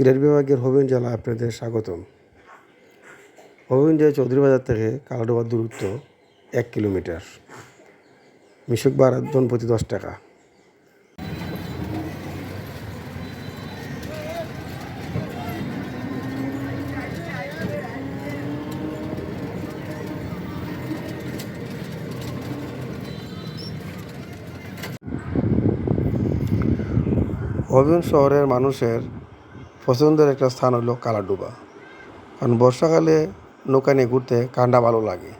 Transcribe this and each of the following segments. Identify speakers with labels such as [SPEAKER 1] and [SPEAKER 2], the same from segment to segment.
[SPEAKER 1] সিলেট বিভাগের হবিগঞ্জ জেলা আপনাদের স্বাগতম। হবিগঞ্জের চৌধুরী বাজার থেকে কালাডোবার দূরত্ব এক কিলোমিটার। মিশুক ভাড়া জন প্রতি দশ টাকা। হবিগঞ্জ শহরের মানুষের পছন্দের একটা স্থান হলো কালাডুবা। কারণ বর্ষাকালে নৌকা নিয়ে ঘুরতে কান্ডা ভালো লাগে।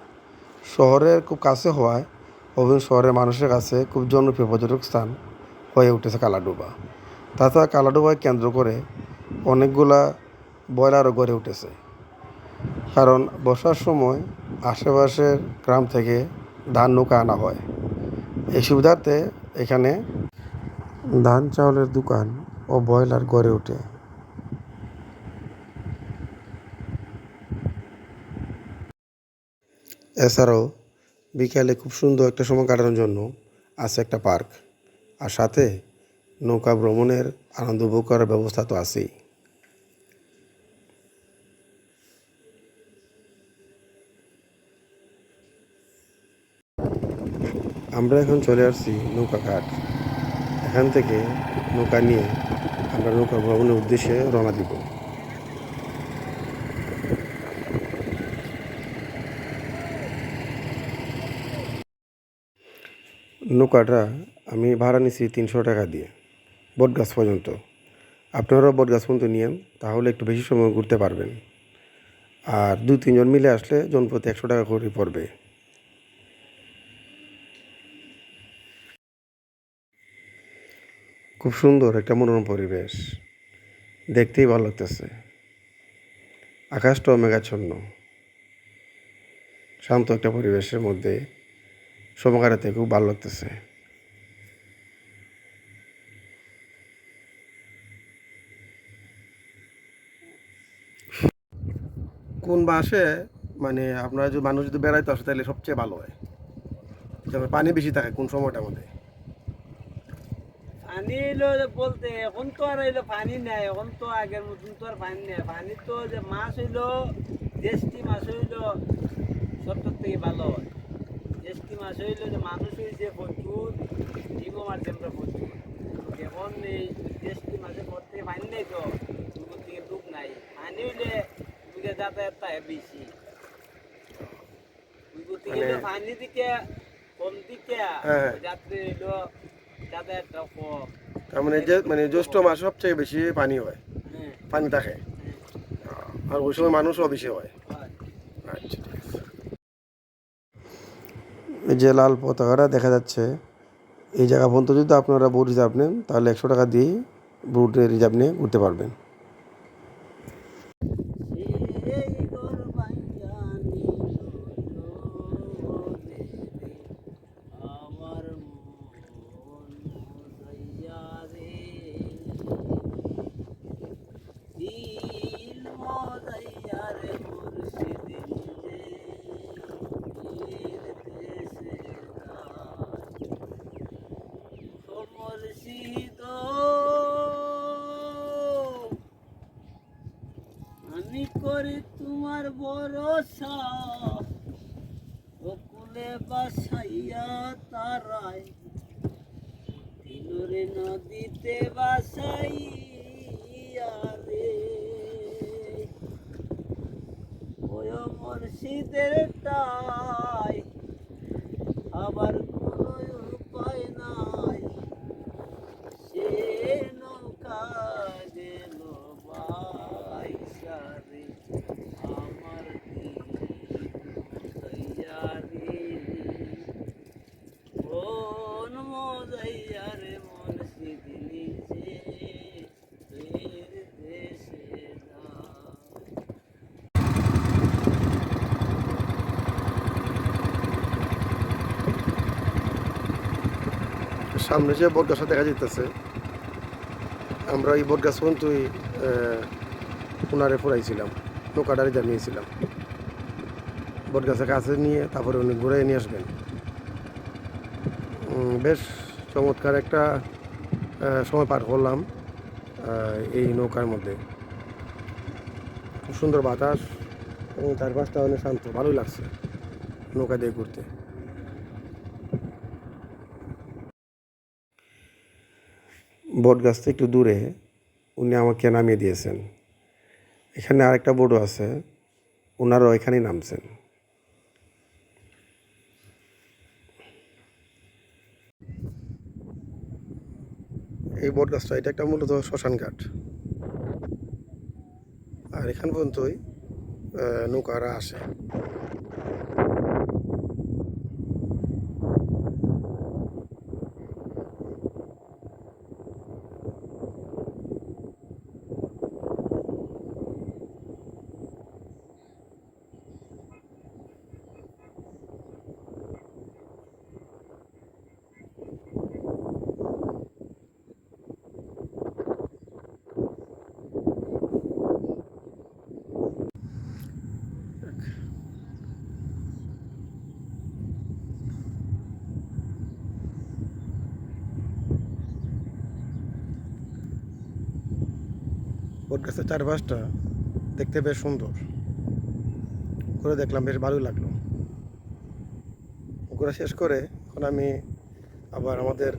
[SPEAKER 1] শহরের খুব কাছে হওয়ায় হবিগঞ্জ শহরের মানুষের কাছে খুব জনপ্রিয় পর্যটক স্থান হয়ে উঠেছে কালাডুবা। তাছাড়া কালাডুবাকে কেন্দ্র করে অনেকগুলা বয়লারও গড়ে উঠেছে। কারণ বর্ষার সময় আশেপাশের গ্রাম থেকে ধান নৌকা আনা হয়। এই সুবিধার্থে এখানে ধান চাউলের দোকান ও বয়লার গড়ে ওঠে। এছাড়াও বিকালে খুব সুন্দর একটা সময় কাটানোর জন্য আছে একটা পার্ক। আর সাথে নৌকা ভ্রমণের আনন্দ উপভোগ করার ব্যবস্থা তো আছেই। আমরা এখন চলে আসছি নৌকা ঘাট। এখান থেকে নৌকা নিয়ে আমরা নৌকা ভ্রমণের উদ্দেশ্যে রওনা দিব। নৌকাটা আমি ভাড়া নিছি তিনশো টাকা দিয়ে বটগাছ পর্যন্ত। আপনারাও বটগাছ পর্যন্ত নিয়েন, তাহলে একটু বেশি সময় ঘুরতে পারবেন। আর দু তিনজন মিলে আসলে জনপ্রতি একশো টাকা করে পড়বে। খুব সুন্দর একটা মনোরম পরিবেশ। দেখতেই ভালো লাগতেছে। আকাশটাও মেঘাচ্ছন্ন শান্ত একটা পরিবেশের মধ্যে সময় কাটাতে খুব ভালো লাগতেছে। কোন বাসে মানে আপনারা যদি মানুষ যদি বেড়াইতে আসে তাহলে সবচেয়ে ভালো হয়। যেমন পানি বেশি থাকে কোন সময়টা মধ্যে?
[SPEAKER 2] পানি বলতে এখন তো আর এলো পানি নাই এখন তো আগের মতন তো আর পানি নেই। পানি তো যে মাছ হইল দেশটি মাছ হইল সবটার থেকে ভালো হয়। মাছ হইল যে মানুষ হয়েছে প্রচুর ডিমও মারছে আমরা প্রচুর। এখন এই দেশটি মাছের পর থেকে পানি নেই তো দুপুর থেকে ডুব নাই। পানি হইলে যাতায়াতটা বেশি। দুপুর থেকে
[SPEAKER 1] মানে-
[SPEAKER 2] পানি দিকে কম দিকে
[SPEAKER 1] হ্যাঁ।
[SPEAKER 2] যাত্রী হইল যাতায়াতটা কম।
[SPEAKER 1] তার মানে যে মানে জ্যৈষ্ঠ মাস সবচেয়ে বেশি পানি হয়
[SPEAKER 2] হ্যাঁ।
[SPEAKER 1] পানি থাকে। আর ওই সময় মানুষও বেশি হয়
[SPEAKER 2] হয়
[SPEAKER 1] আচ্ছা ঠিক আছে এই যে লাল পতাকাটা দেখা যাচ্ছে, এই জায়গা পর্যন্ত যদি আপনারা বোট রিজার্ভ নেন, তাহলে একশো টাকা দিয়ে বোট রিজার্ভ নিয়ে ঘুরতে পারবেন
[SPEAKER 2] এই ঘর বাইয়া নিল রে, আমার মন মজাইয়া রে দিল মজাইয়া রে মুর্শিদ নিজে পীর দেশে যায়। ও মুর্শিদ আমি করি তোমার ভরসা। বকুলে বাসাইয়া তারাই তিনরে নদীতে বাসাইয়া রে। ওয় মর্শিদের টাই আবার কোনো উপায় নাই সে নৌকা গেল বাইসারে আমার দিয়ারে কোন মজাইয়ারে মনসিদ নিজে ফের দেশে যায়
[SPEAKER 1] সামনে যে বট গাছটা দেখা যেতেছে আমরা এই বট গাছ পর্যন্তই পুনারে ফুরাইছিলাম নৌকাটা রিজার্ভ নিয়েছিলাম বট গাছের কাছে নিয়ে তারপরে উনি ঘুরে নিয়ে আসবেন। বেশ চমৎকার একটা সময় পার করলাম এই নৌকার মধ্যে। খুব সুন্দর বাতাস, এবং চারপাশটা অনেক শান্ত, ভালোই লাগছে নৌকা দিয়ে ঘুরতে। বট গাছ থেকে একটু দূরে, উনি আমাকে নামিয়ে দিয়েছেন। এখানে আরেকটা বোটও আছে ওনারাও এখানেই নামছেন। এই বট গাছটা, এটা একটা মূলত শ্মশান ঘাট। আর এখান পর্যন্তই নৌকারা আসে। বট গাছের চারপাশটা দেখতে বেশ সুন্দর। ঘুরে দেখলাম, বেশ ভালোই লাগল। ঘোরা শেষ করে এখন আমি আবার আমাদের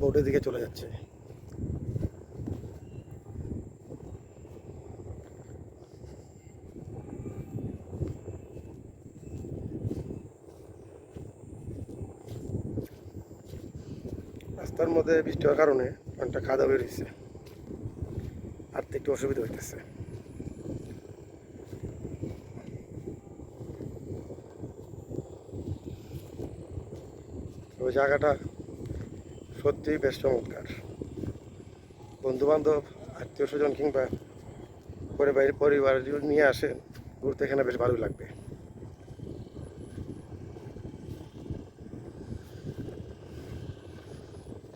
[SPEAKER 1] বোর্ডের দিকে চলে যাচ্ছি। রাস্তার মধ্যে বৃষ্টি হওয়ার কারণে খাওয়া দাওয়া বেরিয়েছে একটু অসুবিধা হইতেছে। ওই জায়গাটা সত্যিই বেশ চমৎকার। বন্ধু বান্ধব আত্মীয় স্বজন কিংবা পরিবার পরিবার নিয়ে আসেন, ঘুরতে এখানে বেশ ভালোই লাগবে।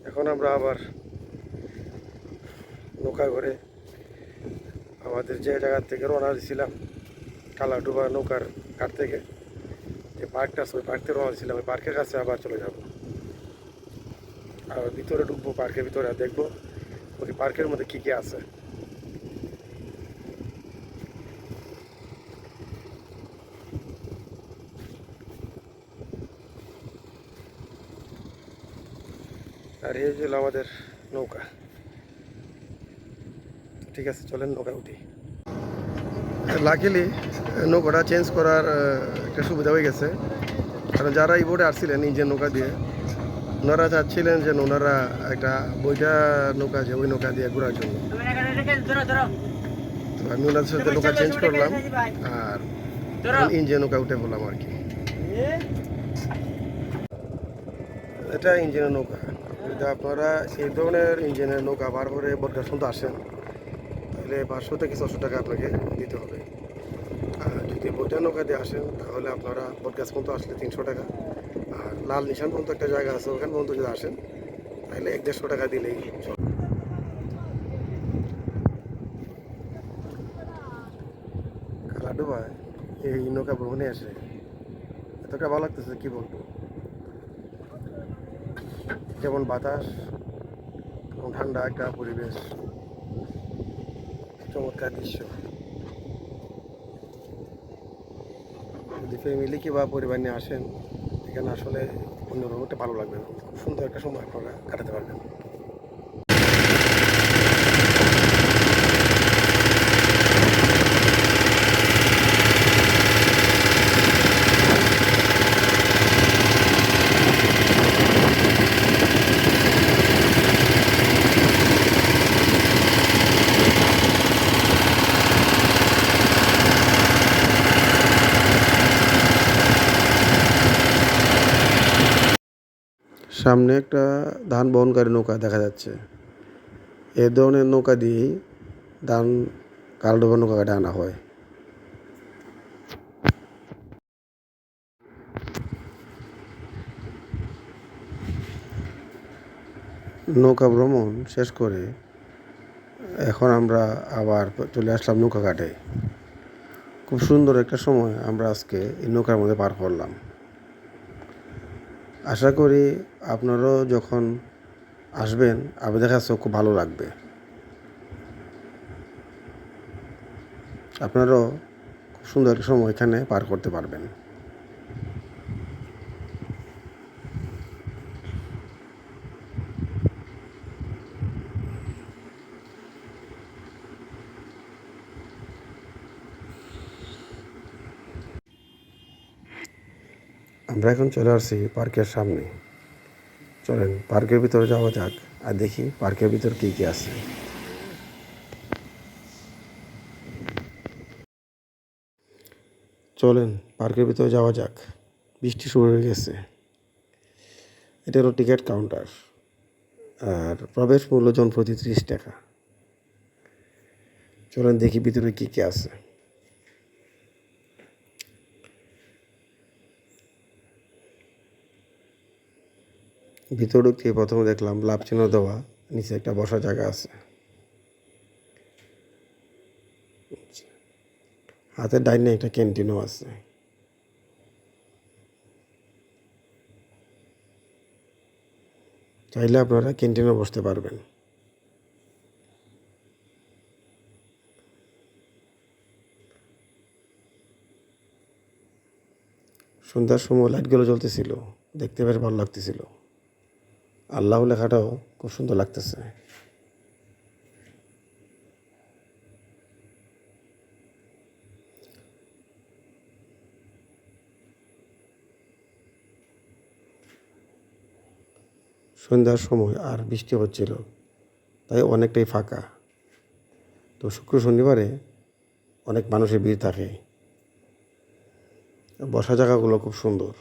[SPEAKER 1] এখন আমরা আবার নৌকা করে আমাদের যে জায়গা থেকে রওনা দিয়েছিলাম কালাডুবা নৌকার ঘাট থেকে, যে পার্কটা আছে, ওই পার্ক থেকে রওনা দিয়েছিলাম ওই পার্কের কাছে আবার চলে যাব। আর ভিতরে ঢুকবো, পার্কের ভিতরে দেখব, ওই পার্কের মধ্যে কী কী আছে। আর এই ছিল আমাদের নৌকা। ঠিক আছে চলেন নৌকা উঠি লাকিলি নৌকাটা চেঞ্জ করার একটা সুবিধা হয়ে গেছে। কারণ যারা এই বোর্ডে আসছিলেন নিজের নৌকা দিয়ে ওনারা চাচ্ছিলেন যে ওনারা একটা বইটা নৌকা আছে ওই নৌকা দিয়ে ঘোরার জন্য। তো আমি ওনাদের সাথে নৌকা চেঞ্জ করলাম। আর ইঞ্জিন নৌকা উঠে বললাম আর কি। এটা ইঞ্জিনের নৌকা যদি আপনারা এই ধরনের ইঞ্জিনের নৌকা বার করে বটগাছ পর্যন্ত আসেন তাহলে পাঁচশো থেকে ছশো টাকা আপনাকে দিতে হবে। আর যদি বইটা নৌকা দিয়ে আসেন, তাহলে আপনারা বটগাছ পর্যন্ত আসলে তিনশো টাকা। আর লাল নিশান পর্যন্ত একটা জায়গা আছে, ওখান পর্যন্ত যদি আসেন, তাহলে এক দেড়শো টাকা দিলেই কালাডুবায় এই নৌকা ভ্রমণে আসে এতটা ভালো লাগতেছে, কি বলব? যেমন বাতাস ঠান্ডা একটা পরিবেশ। চমৎকার দৃশ্য যদি ফ্যামিলি কিংবা পরিবার নিয়ে আসেন, এখানে আসলে অন্যরকম একটা ভালো লাগবে খুব সুন্দর একটা সময় আপনারা কাটাতে পারবেন। সামনে একটা ধান বহনকারী নৌকা দেখা যাচ্ছে। এ ধরনের নৌকা দিয়েই ধান কালডোবা নৌকা কাটে আনা হয়। নৌকা ভ্রমণ শেষ করে এখন আমরা আবার চলে আসলাম নৌকা ঘাটে। খুব সুন্দর একটা সময় আমরা আজকে এই নৌকার মধ্যে পার করলাম। আশা করি আপনারাও যখন আসবেন আপনাদের কাছেও খুব ভালো লাগবে। আপনারও খুব সুন্দর সময় এখানে পার করতে পারবেন। আমরা এখন চলে আসছি পার্কের সামনে। চলেন, পার্কের ভিতরে যাওয়া যাক আর দেখি পার্কের ভিতর কী কী আছে। চলেন, পার্কের ভিতরে যাওয়া যাক। বৃষ্টি শুরু হয়ে গেছে। এটা হলো টিকিট কাউন্টার। আর প্রবেশ মূল্য জন প্রতি ত্রিশ টাকা। চলেন দেখি ভিতরে কী কী আছে। ভিতরে ঢুকতে প্রথমে দেখলাম লাভ চিহ্ন দেওয়া, নিচে একটা বসার জায়গা আছে। হাতের ডাইনে একটা ক্যান্টিনও আছে। চাইলে আপনারা ক্যান্টিনে বসতে পারবেন। সন্ধ্যার সময় লাইটগুলো জ্বলতেছিল, দেখতে বেশ ভালো লাগতেছিল। আল্লাহ লেখাটাও খুব সুন্দর লাগতেছে। সন্ধ্যার সময় আর বৃষ্টি হচ্ছিল, তাই অনেকটাই ফাঁকা। তো শুক্র শনিবারে অনেক মানুষের ভিড় থাকে। বসা জায়গাগুলো খুব সুন্দর।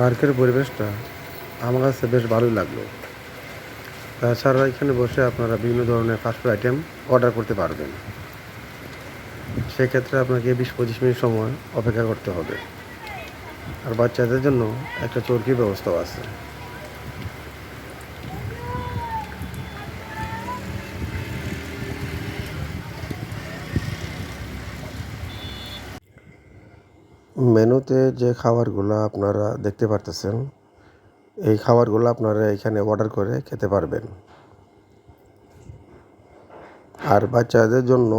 [SPEAKER 1] পার্কের পরিবেশটা আমার কাছে বেশ ভালোই লাগল। তাছাড়া এখানে বসে আপনারা বিভিন্ন ধরনের ফাস্টফুড আইটেম অর্ডার করতে পারবেন। সেক্ষেত্রে আপনাকে বিশ পঁচিশ মিনিট সময় অপেক্ষা করতে হবে। আর বাচ্চাদের জন্য একটা চরকির ব্যবস্থাও আছে। মেনুতে যে খাবারগুলো আপনারা দেখতে পারতেছেন, এই খাবারগুলো আপনারা এখানে অর্ডার করে খেতে পারবেন। আর বাচ্চাদের জন্য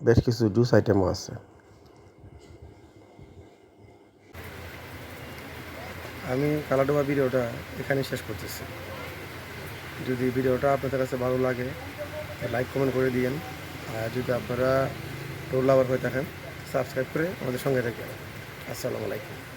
[SPEAKER 1] বেশ কিছু জুস আইটেমও আছে। আমি কালাডোবা ভিডিওটা এখানে শেষ করতেছি। যদি ভিডিওটা আপনাদের কাছে ভালো লাগে, লাইক, কমেন্ট করে দিয়েন। আর যদি আপনারা টোল লাভার হয়ে থাকেন, সাবস্ক্রাইব করে আমাদের সঙ্গে থাকেন আসসালামু আলাইকুম।